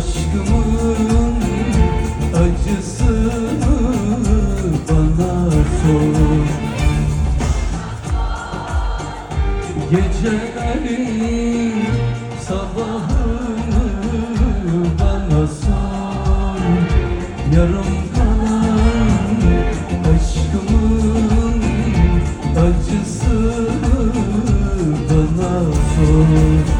Aşkımın acısını bana sor. Gecelerin sabahını bana sor. Yarım kalan aşkımın acısını bana sor.